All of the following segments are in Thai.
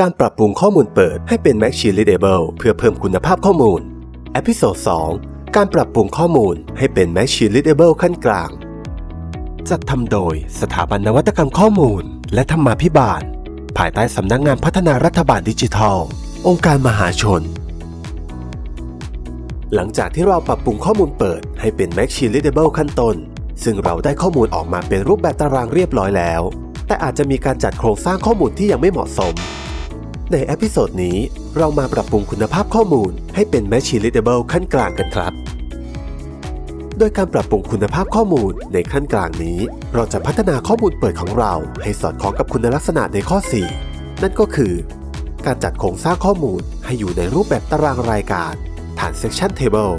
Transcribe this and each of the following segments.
การปรับปรุงข้อมูลเปิดให้เป็น Machine Readable เพื่อเพิ่มคุณภาพข้อมูลเอพิโซด2การปรับปรุงข้อมูลให้เป็น Machine Readable ขั้นกลาง จัดทำโดยสถาบันนวัตกรรมข้อมูล และธรรมาภิบาล ภายใต้สำนักงงานพัฒนารัฐบาลดิจิทัล องค์การมหาชน หลังจากที่เราปรับปรุงข้อมูลเปิดให้เป็น Machine Readable ขั้นต้น ซึ่งเราได้ข้อมูลออกมาเป็นรูปแบบตารางเรียบร้อยแล้ว แต่อาจจะมีการจัดโครงสร้างข้อมูลที่ยังไม่เหมาะสม ในเอพิโซดนี้เรามาปรับปรุงคุณภาพข้อมูลให้เป็น Machine Readable ขั้นกลางกันครับ โดยการปรับปรุงคุณภาพข้อมูลในขั้นกลางนี้ เราจะพัฒนาข้อมูลเปิดของเรา ให้สอดคล้องกับคุณลักษณะในข้อ 4 นั่นก็คือ การจัดโครงสร้างข้อมูลให้อยู่ในรูปแบบตารางรายการ ฐาน Section Table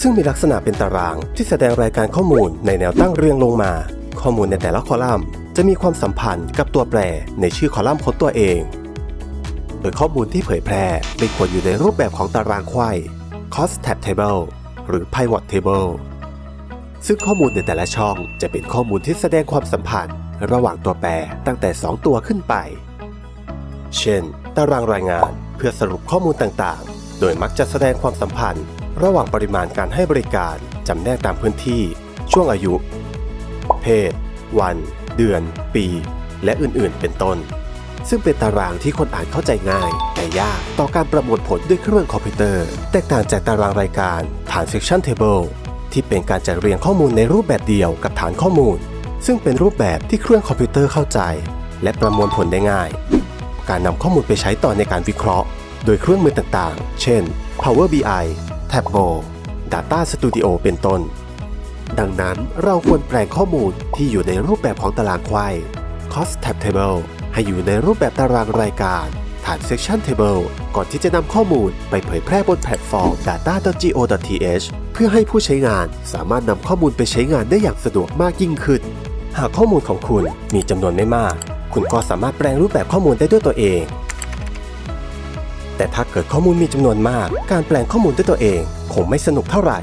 ซึ่งมีลักษณะเป็นตารางที่แสดงรายการข้อมูลในแนวตั้งเรียงลงมา ข้อมูลในแต่ละคอลัมน์ จะมีความสัมพันธ์กับตัวแปรในชื่อคอลัมน์ของตัวเอง ดยข้อมูลที่เผยแพร่ไม่ควรอยู่ในรูปแบบของตารางไขว้ Cost Tab Table หรือ Pivot Table ซึ่งข้อมูลในแต่ละช่องจะเป็นข้อมูลที่แสดงความสัมพันธ์ ระหว่างตัวแปรตั้งแต่ 2 ตัวขึ้นไป เช่น ตารางรายงานเพื่อสรุปข้อมูลต่างๆ โดยมักจะแสดงความสัมพันธ์ ระหว่างปริมาณการให้บริการ จำแนกตามพื้นที่ ช่วงอายุ เพศ วัน เดือน ปี และอื่นๆ เป็นต้น ซึ่งเป็นตารางที่คนอ่านเข้าใจง่าย แต่ยากต่อการประมวลผลด้วยเครื่องคอมพิวเตอร์ แตกต่างจากตารางรายการฐาน Section Table ที่เป็นการจัดเรียงข้อมูลในรูปแบบเดียวกับฐานข้อมูล ซึ่งเป็นรูปแบบที่เครื่องคอมพิวเตอร์เข้าใจ และประมวลผลได้ง่าย การนำข้อมูลไปใช้ต่อในการวิเคราะห์ โดยเครื่องมือต่างๆ เช่น Power BI Tableau Data Studio เป็นต้น ดังนั้นเราควรแปลงข้อมูลที่อยู่ในรูปแบบของตารางไขว้ Cost Tab Table ให้อยู่ในรูปแบบตารางรายการ ฐาน Section Table ก่อนที่จะนำข้อมูลไปเผยแพร่บนแพลตฟอร์ม data.go.th เพื่อให้ผู้ใช้งานสามารถนำข้อมูลไปใช้งานได้อย่างสะดวกมากยิ่งขึ้น หากข้อมูลของคุณมีจำนวนไม่มาก คุณก็สามารถแปลงรูปแบบข้อมูลได้ด้วยตัวเอง แต่ถ้าเกิดข้อมูลมีจำนวนมาก การแปลงข้อมูลด้วยตัวเองคงไม่สนุกเท่าไหร่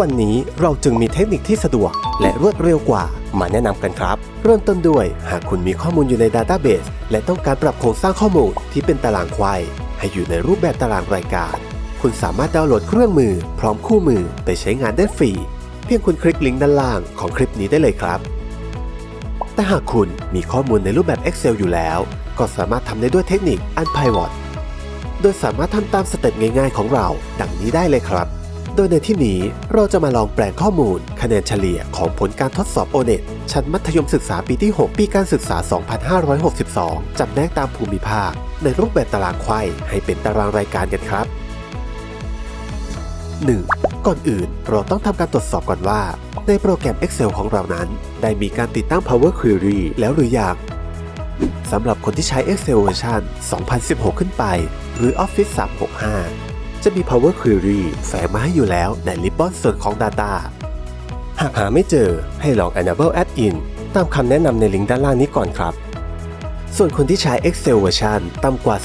วันนี้เราจึงมีเทคนิคที่สะดวกและรวดเร็วกว่า มาแนะนำกันครับ เริ่มต้นด้วยหากคุณมีข้อมูลอยู่ในดัตต้าเบสและต้องการปรับโครงสร้างข้อมูลที่เป็นตารางควายให้อยู่ในรูปแบบตารางรายการ คุณสามารถดาวน์โหลดเครื่องมือ พร้อมคู่มือไปใช้งานได้ฟรี เพียงคุณคลิกลิงก์ด้านล่างของคลิปนี้ได้เลยครับ แต่หากคุณมีข้อมูลในรูปแบบ Excel อยู่แล้ว ก็สามารถทำได้ด้วยเทคนิค Unpivot โดยสามารถทำตามสเต็ปง่าย ๆ ของเรา ดังนี้ได้เลยครับ โดยในที่นี้เราจะมาลองแปลงข้อมูล คะแนนเฉลี่ยของผลการทดสอบ o n e t ชั้นมัธยมศึกษาปีที่ 6 ปีการศึกษา 2562จำแนกตามภูมิภาค ในรูปแบบตารางไขว้ให้เป็นตารางรายการกันครับ 1. ก่อนอื่นเราต้องทำการตรวจสอบก่อนว่า ในโปรแกรม Excel ของเรานั้น ได้มีการติดตั้ง Power Query แล้วหรือยังสำหรับคนที่ใช้ Excel เวอร์ชัน2016 ขึ้นไป หรือ Office 365 จะมี Power Query แฝงมาให้อยู่แล้วในริบบอนส่วนของ Data หากหาไม่เจอให้ลอง Enable Add-in ตามคำแนะนำในลิงก์ด้านล่างนี้ก่อนครับ ส่วนคนที่ใช้ Excel เวอร์ชันต่ำกว่า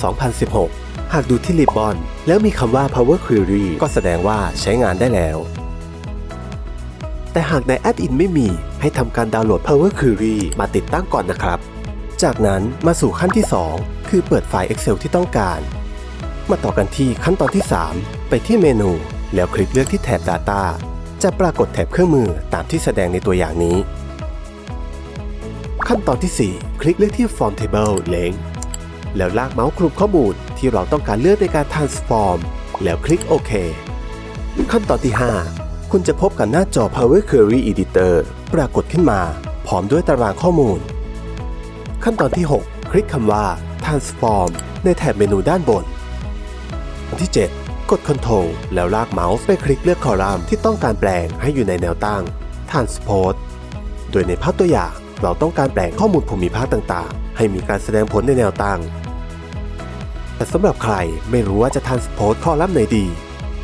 2016 หากดูที่ริบบอนแล้วมีคำว่า Power Query ก็แสดงว่าใช้งานได้แล้วแต่หากใน Add-in ไม่มีให้ทำการดาวน์โหลด Power Query มาติดตั้งก่อนนะครับ จากนั้นมาสู่ขั้นที่ 2 คือเปิดไฟล์ Excel ที่ต้องการ มาต่อกันที่ขั้นตอนที่ 3 ไปที่เมนู แล้วคลิกเลือกที่แถบ Data จะปรากฏแถบเครื่องมือตามที่แสดงในตัวอย่างนี้ ขั้นตอนที่ 4 คลิกเลือกที่ Form Table Length แล้วลากเมาส์คลุมข้อมูลที่เราต้องการเลือกในการ transform แล้วคลิกโอเค ขั้นตอนที่ 5 คุณจะพบกับหน้าจอ Power Query Editor ปรากฏขึ้นมา พร้อมด้วยตารางข้อมูล ขั้นตอนที่ 6 คลิกคำว่า transform ในแถบเมนูด้านบน ที่ 7 กด Ctrl แล้วลากเมาส์ไปคลิกเลือกคอลัมน์ที่ต้องการแปลงให้อยู่ในแนวตั้ง transpose โดยในภาพตัวอย่างเราต้องการแปลงข้อมูลภูมิภาคต่างๆ ให้มีการแสดงผลในแนวตั้ง แต่สำหรับใครไม่รู้ว่าจะ transpose คอลัมน์ไหนดี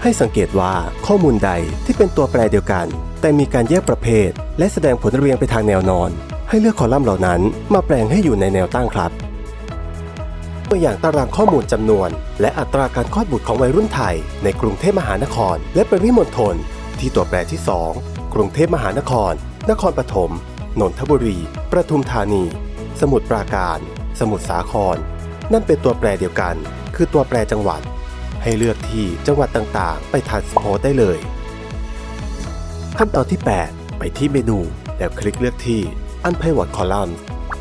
ให้สังเกตว่าข้อมูลใดที่เป็นตัวแปรเดียวกัน แต่มีการแยกประเภท และแสดงผลเรียงไปทางแนวนอน ให้เลือกคอลัมน์เหล่านั้นมาแปลงให้อยู่ในแนวตั้งครับ ตัวอย่างตารางข้อมูลจำนวน และอัตราการคลอดบุตรของวัยรุ่นไทย ในกรุงเทพมหานคร และปริมณฑลที่ตัวแปรที่ 2 กรุงเทพมหานคร นครปฐมนนทบุรีประทุมธานี สมุทรปราการ สมุทรสาคร นั่นเป็นตัวแปรเดียวกัน คือตัวแปรจังหวัด ให้เลือกที่จังหวัดต่างๆ ไปทานสโพได้เลยขั้นตอนที่ 8 ไปที่เมนู แล้วคลิกเลือกที่ Unpivot Column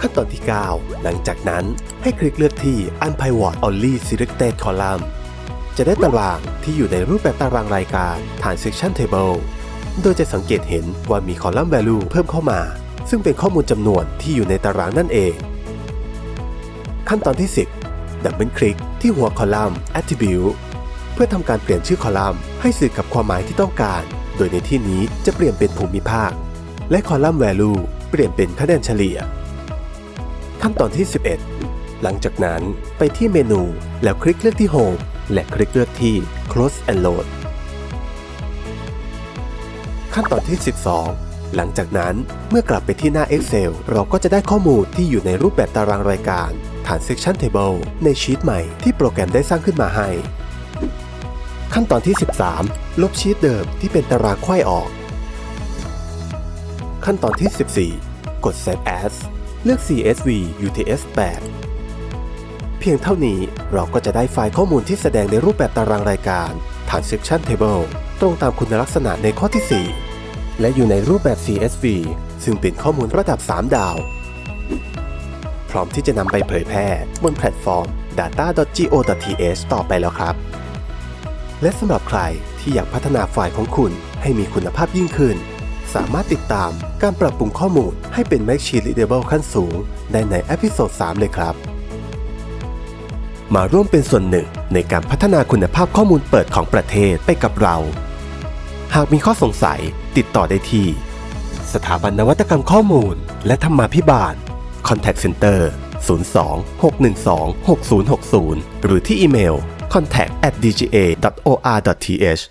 ขั้นตอนที่ 9 หลังจากนั้นให้คลิกเลือกที่ Unpivot Only Selected Column จะได้ตารางที่อยู่ในรูปแบบตารางรายการ Transaction Table โดยจะสังเกตเห็นว่ามี Column Value เพิ่มเข้ามา ซึ่งเป็นข้อมูลจำนวนที่อยู่ในตารางนั่นเอง ขั้นตอนที่ 10 ดับเบิลคลิกที่หัวคอลัมน์ Attribute เพื่อทำการเปลี่ยนชื่อคอลัมน์ให้สื่อกับความหมายที่ต้องการ โดยในที่นี้จะเปลี่ยนเป็นภูมิภาค และคอลัมน์ Value เปลี่ยนเป็นคะแนนเฉลี่ย ขั้นตอนที่ 11 หลังจากนั้นไปที่เมนูแล้วคลิกเลือกที่ Home และคลิกเลือกที่ Close and Load ขั้นตอนที่ 12 หลังจากนั้นเมื่อกลับไปที่หน้า Excel เราก็จะได้ข้อมูลที่อยู่ในรูปแบบตารางรายการ Transaction Table ในชีตใหม่ที่โปรแกรมได้สร้างขึ้นมาให้ ขั้นตอนที่ 13 ลบชีตเดิมที่เป็นตารางไขว้ออก ขั้นตอนที่ 14 กด Save As เลือก CSV UTS 8 เพียงเท่านี้เราก็จะได้ไฟล์ข้อมูลที่แสดงในรูปแบบตารางรายการ Transaction Table ตรงตามคุณลักษณะในข้อที่ 4 และอยู่ในรูปแบบ CSV ซึ่งเป็นข้อมูลระดับ 3 ดาว พร้อมที่จะนำไปเผยแพร่บนแพลตฟอร์ม data.go.th ต่อไปแล้วครับ และสำหรับใครที่อยากพัฒนาไฟล์ของคุณให้มีคุณภาพยิ่งขึ้น สามารถติดตามการปรับปรุงข้อมูลให้เป็น m a c h i Readable ขั้นสูง ได้ในเอพิโซด3เลยครับ มาร่วมเป็นส่วนหนึ่งในการพัฒนาคุณภาพข้อมูลเปิดของประเทศไปกับเรา หากมีข้อสงสัยติดต่อได้ที่ สถาบันนวัตกรรมข้อมูล และธรรมาภิบาล Contact Center 02 612 6060 หรือที่อีเมล contact at dga.or.th